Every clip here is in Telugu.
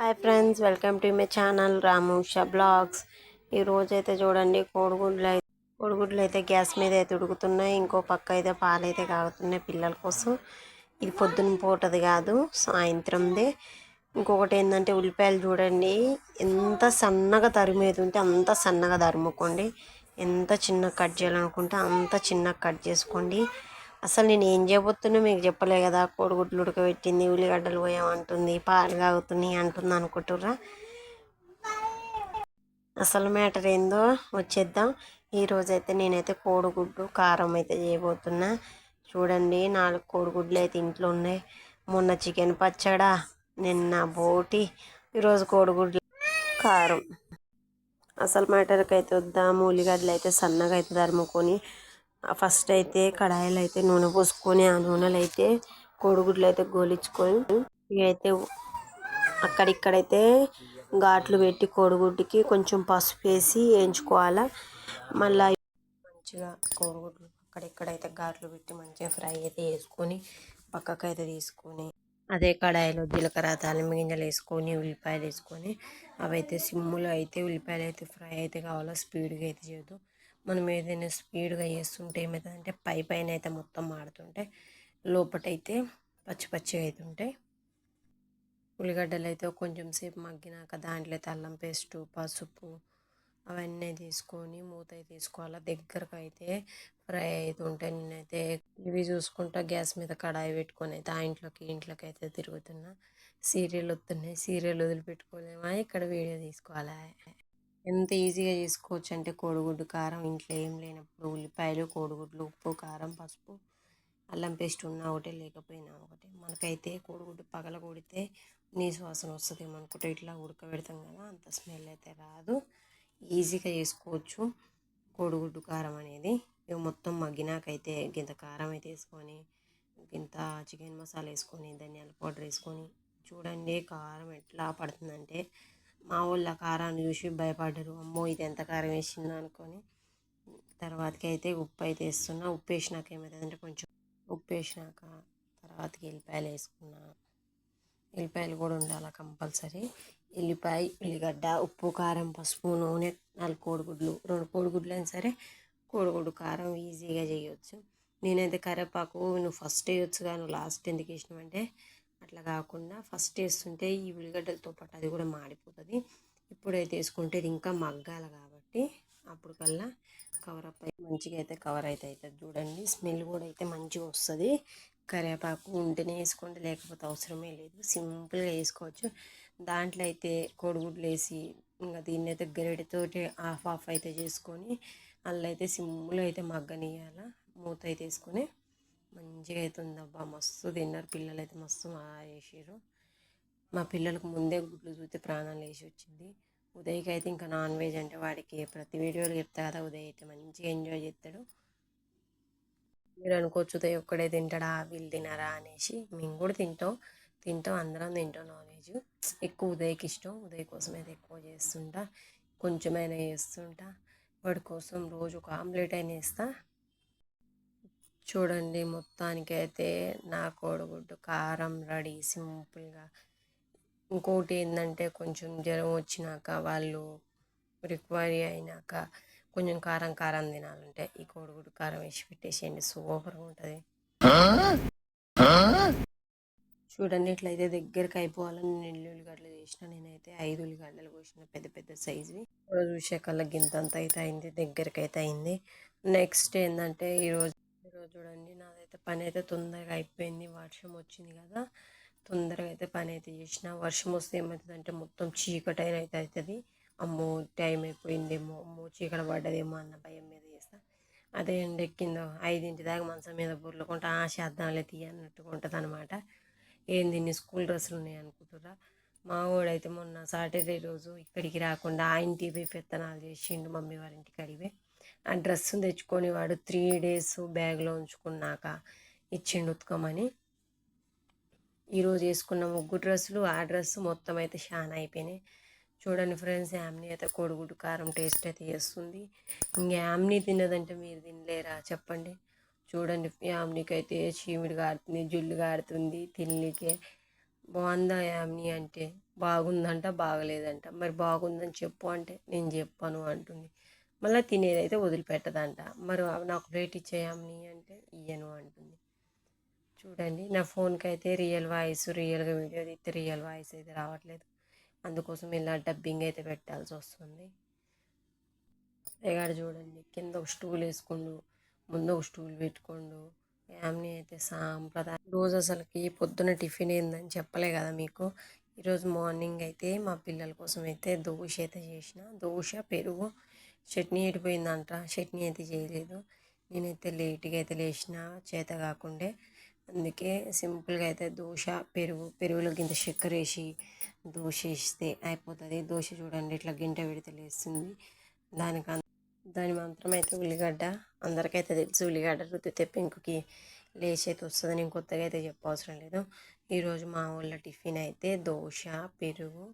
Hi friends welcome to my channel Ramusha blogs. ఈరోజు అయితే చూడండి కోడిగుడ్లు అయితే కోడిగుడ్లు అయితే గ్యాస్ మీద అయితే ఉడుకుతున్నాయి. ఇంకో పక్క అయితే పాలు అయితే కాగుతున్నాయి పిల్లల కోసం. ఇది పొద్దున పూటది కాదు సాయంత్రంది. ఇంకొకటి ఏంటంటే ఉల్లిపాయలు చూడండి ఎంత సన్నగా తరిమేది ఉంటే అంత సన్నగా తరుముకోండి. ఎంత చిన్న కట్ చేయాలనుకుంటే అంత చిన్న కట్ చేసుకోండి. అసలు నేను ఏం చేయబోతున్నా మీకు చెప్పలే కదా కోడిగుడ్లు ఉడకబెట్టింది ఉల్లిగడ్డలు పోయామంటుంది పాలు కాగుతున్నాయి అంటుంది అనుకుంటుర్రా? అసలు మ్యాటర్ ఏందో వచ్చేద్దాం. ఈరోజైతే నేనైతే కోడిగుడ్డు కారం అయితే చేయబోతున్నా. చూడండి నాలుగు కోడిగుడ్లు అయితే ఇంట్లో ఉన్నాయి. మొన్న చికెన్ పచ్చడా నిన్న బోటి ఈరోజు కోడిగుడ్లు కారం. అసలు మ్యాటర్కి అయితే వద్దాము ఉల్లిగడ్డలు అయితే సన్నగా అయితే తరుముకొని ఫస్ట్ అయితే కడాయిలు అయితే నూనె పోసుకొని ఆ నూనెలో అయితే కోడిగుడ్లు అయితే గోలించుకొని ఇవైతే అయితే అక్కడిక్కడైతే ఘాట్లు పెట్టి కోడిగుడ్డుకి కొంచెం పసుపు వేసి వేయించుకోవాలా. మళ్ళీ మంచిగా కోడిగుడ్లు అక్కడిక్కడైతే ఘాట్లు పెట్టి మంచిగా ఫ్రై అయితే వేసుకొని పక్కకు అయితే తీసుకొని అదే కడాయిలో జీలకర్ర తాలింపు గింజలు వేసుకొని ఉల్లిపాయలు వేసుకొని అవైతే సిమ్ములో అయితే ఉల్లిపాయలు అయితే ఫ్రై అయితే కావాలో స్పీడ్గా అయితే చేయదు మనం ఏదైనా స్పీడ్గా చేస్తుంటే ఏమవుతుందంటే పై పైన అయితే మొత్తం మాడుతుంటే లోపటైతే పచ్చి పచ్చి అవుతుంటాయి ఉల్లిగడ్డలు అయితే కొంచెం సేపు మగ్గినాక దాంట్లో అయితే అల్లం పేస్టు పసుపు అవన్నీ తీసుకొని మూత తీసుకోవాలా. తీసుకోవాలి దగ్గరకు అయితే ఫ్రై అవుతుంటే నేనైతే ఇవి చూసుకుంటా గ్యాస్ మీద కడాయి పెట్టుకొని అయితే ఆ ఇంట్లోకి ఇంట్లోకి అయితే తిరుగుతున్నా. సీరియల్ వస్తున్నాయి. సీరియల్ వదిలిపెట్టుకోలేమా? ఇక్కడ వీడియో తీసుకోవాలి? ఎంత ఈజీగా చేసుకోవచ్చు అంటే కోడిగుడ్డు కారం ఇంట్లో ఏం లేనప్పుడు ఉల్లిపాయలు కోడిగుడ్లు ఉప్పు కారం పసుపు అల్లం పేస్ట్ ఉన్నా ఒకటే లేకపోయినా ఒకటే. మనకైతే కోడిగుడ్డు పగల కొడితే నీసు వాసన వస్తుంది. అనుకుంటే ఇట్లా ఉడకబెడతాం కదా అంత స్మెల్ అయితే రాదు. ఈజీగా చేసుకోవచ్చు. కోడిగుడ్డు కారం అనేది ఇవి మొత్తం మగ్గినాకైతే గింత కారం అయితే వేసుకొని గింత చికెన్ మసాలా వేసుకొని ధనియాల పౌడర్ వేసుకొని చూడండి కారం ఎట్లా పడుతుందంటే మా ఊళ్ళో కారాన్ని చూసి భయపడ్డారు. అమ్మో ఇది ఎంత కారం వేసిందో అనుకొని. తర్వాతకి అయితే ఉప్పు అయితే వేస్తున్నా. ఉప్పు వేసినాక ఏమవుతుందంటే కొంచెం ఉప్పు వేసినాక తర్వాతకి ఎల్లిపాయలు వేసుకున్నా. ఎల్లిపాయలు కూడా ఉండాలి కంపల్సరీ. ఎల్లిపాయ ఉల్లిగడ్డ ఉప్పు కారం పసుపు నూనె నాలుగు కోడిగుడ్లు. రెండు కోడిగుడ్లు అయినా సరే కోడిగుడ్డు కారం ఈజీగా చేయవచ్చు నేనైతే కరివేపాకు నువ్వు ఫస్ట్ వేయొచ్చు కానీ నువ్వు లాస్ట్ ఎందుకు వేసినావంటే అట్లా కాకుండా ఫస్ట్ వేస్తుంటే ఈ ఉల్లిగడ్డలతో పాటు అది కూడా మాడిపోతుంది. ఇప్పుడైతే వేసుకుంటే ఇది ఇంకా మగ్గాలి కాబట్టి అప్పుడు కల్లా కవర్ అప్ అయితే మంచిగా అయితే కవర్ అయితే అవుతుంది చూడండి. స్మెల్ కూడా అయితే మంచిగా వస్తుంది. కరివేపాకు ఉంటేనే వేసుకోండి లేకపోతే అవసరమే లేదు. సింపుల్గా వేసుకోవచ్చు. దాంట్లో అయితే కోడిగుడ్లు వేసి ఇంకా దీన్ని అయితే గరిటెతోటి హాఫ్ హాఫ్ అయితే చేసుకొని అందులో అయితే సింపుల్గా అయితే మగ్గనియాల మూత అయితే వేసుకొని మంచిగా అవుతుంది అబ్బా. మస్తు తిన్నారు. పిల్లలు అయితే మస్తు వేసారు మా పిల్లలకు ముందే గుడ్లు చూస్తే ప్రాణాలు వేసి వచ్చింది. ఉదయ్కి అయితే ఇంకా నాన్ వెజ్ అంటే వాడికి ప్రతి వీడియోలో చెప్తా కదా ఉదయ్ అయితే మంచిగా ఎంజాయ్ చేస్తాడు. మీరు అనుకోవచ్చు ఉదయ్ ఒక్కడే తింటాడా వీళ్ళు తినారా అనేసి మేము కూడా తింటాం. తింటాం అందరం తింటాం నాన్ వెజ్. ఎక్కువ ఉదయ్కి ఇష్టం. ఉదయ్ కోసం అయితే ఎక్కువ చేస్తుంటా. కొంచెమైనా చేస్తుంటా. వాడి కోసం రోజు ఒక ఆమ్లెట్ అయినా వేస్తా. చూడండి మొత్తానికి అయితే నా కోడిగుడ్డు కారం రెడీ సింపుల్గా. ఇంకోటి ఏంటంటే కొంచెం జ్వరం వచ్చినాక వాళ్ళు రికవరీ అయినాక కొంచెం కారం కారం తినాలంటే ఈ కోడిగుడ్డు కారం వేసి పెట్టేసేయండి సూపర్గా ఉంటుంది. చూడండి ఇట్లయితే దగ్గరికి అయిపోవాలని నేను ఉల్లిగడ్డలు చేసిన నేనైతే ఐదు ఉల్లిగడ్డలు కోసిన పెద్ద పెద్ద సైజువి. చూసే కల్లా గింతంత అయితే అయింది దగ్గరికి అయితే అయింది. నెక్స్ట్ ఏంటంటే ఈరోజు ఈరోజు చూడండి నాదైతే పని అయితే తొందరగా అయిపోయింది. వర్షం వచ్చింది కదా తొందరగా అయితే పని అయితే చేసిన. వర్షం వస్తే ఏమవుతుందంటే మొత్తం చీకటి అయిన అయితే అవుతుంది. అమ్మో టైం అయిపోయిందేమో అమ్మో చీకటి పడ్డదేమో అన్న భయం మీద చేస్తా. అదే ఎండ ఎక్కిందో ఐదింటి దాకా మంచం మీద బుర్లుకుంటా ఆ చేద్దాంలే తీయ అన్నట్టుగా ఉంటుంది అనమాట ఏంది ఇన్ని స్కూల్ డ్రెస్సులు ఉన్నాయి అనుకుంటురా మా వాడైతే మొన్న సాటర్డే రోజు ఇక్కడికి రాకుండా ఆ ఇంటికి పోయి పెత్తనాలు చేసిండు మమ్మీ వాళ్ళ ఇంటికి అడిగి ఆ డ్రెస్ తెచ్చుకొని వాడు త్రీ డేస్ బ్యాగ్లో ఉంచుకున్నాక ఇచ్చిండు ఉతకమని. ఈరోజు వేసుకున్న ముగ్గు డ్రెస్సులు ఆ డ్రెస్ మొత్తం అయితే షాన్ అయిపోయినాయి. చూడండి ఫ్రెండ్స్ యామ్ని అయితే కోడిగుడ్డు కారం టేస్ట్ అయితే చేస్తుంది. ఇంకా యామ్ని తిన్నదంటే మీరు తినలేరా చెప్పండి. చూడండి యామ్నికి అయితే చీమిడి కాడుతుంది జుల్లు కాడుతుంది తినలికే బాగుందా యామ్ని అంటే? బాగుందంట బాగలేదంట. మరి బాగుందని చెప్పు అంటే నేను చెప్పను అంటుంది. మళ్ళీ తినేదైతే వదిలిపెట్టదంట. మరి నాకు ప్లేట్ ఇచ్చేయమని అంటే ఇయ్యను అంటుంది. చూడండి నా ఫోన్కి అయితే రియల్ వాయిస్ రియల్గా వీడియో తీస్తే రియల్ వాయిస్ అయితే రావట్లేదు. అందుకోసం ఇలా డబ్బింగ్ అయితే పెట్టాల్సి వస్తుంది. ఎగాడు చూడండి కింద ఒక స్టూల్ వేసుకుండు ముందు ఒక స్టూల్ పెట్టుకోండు. ఫ్యామిలీ అయితే సాంప్రదాయం. రోజు అసలుకి పొద్దున టిఫిన్ ఏందని చెప్పలే కదా మీకు. ఈరోజు మార్నింగ్ అయితే మా పిల్లల కోసం అయితే దోశ అయితే చేసిన. దోశ పెరుగు చట్నీ ఎడిపోయిందంట చట్నీ అయితే చేయలేదు. నేనైతే లేట్గా అయితే లేచిన చేత కాకుండే. అందుకే సింపుల్గా అయితే దోశ పెరుగు పెరుగులో గింత చక్కెర వేసి దోశ వేస్తే అయిపోతుంది. దోశ చూడండి ఇట్లా గింట పెడితే లేస్తుంది. దానికి దాని మంత్రం అయితే ఉల్లిగడ్డ. అందరికైతే తెలుసు ఉల్లిగడ్డ రుద్దితే పెంకుకి లేచి అయితే వస్తుందని నేను కొత్తగా అయితే చెప్పవసరం లేదు. ఈరోజు మా ఊళ్ళో టిఫిన్ అయితే దోశ పెరుగు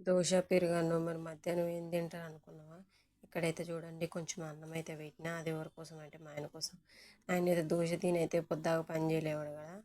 దోశ పెరుగు అన్నం మరి మధ్యాహ్నం ఏం తింటారు అనుకున్నావా? ఇక్కడైతే చూడండి కొంచెం అన్నం అయితే పెట్టినా అది ఎవరి కోసం అంటే మా ఆయన కోసం. ఆయన అయితే దోశ తిని అయితే పని చేయలేవాడు కదా.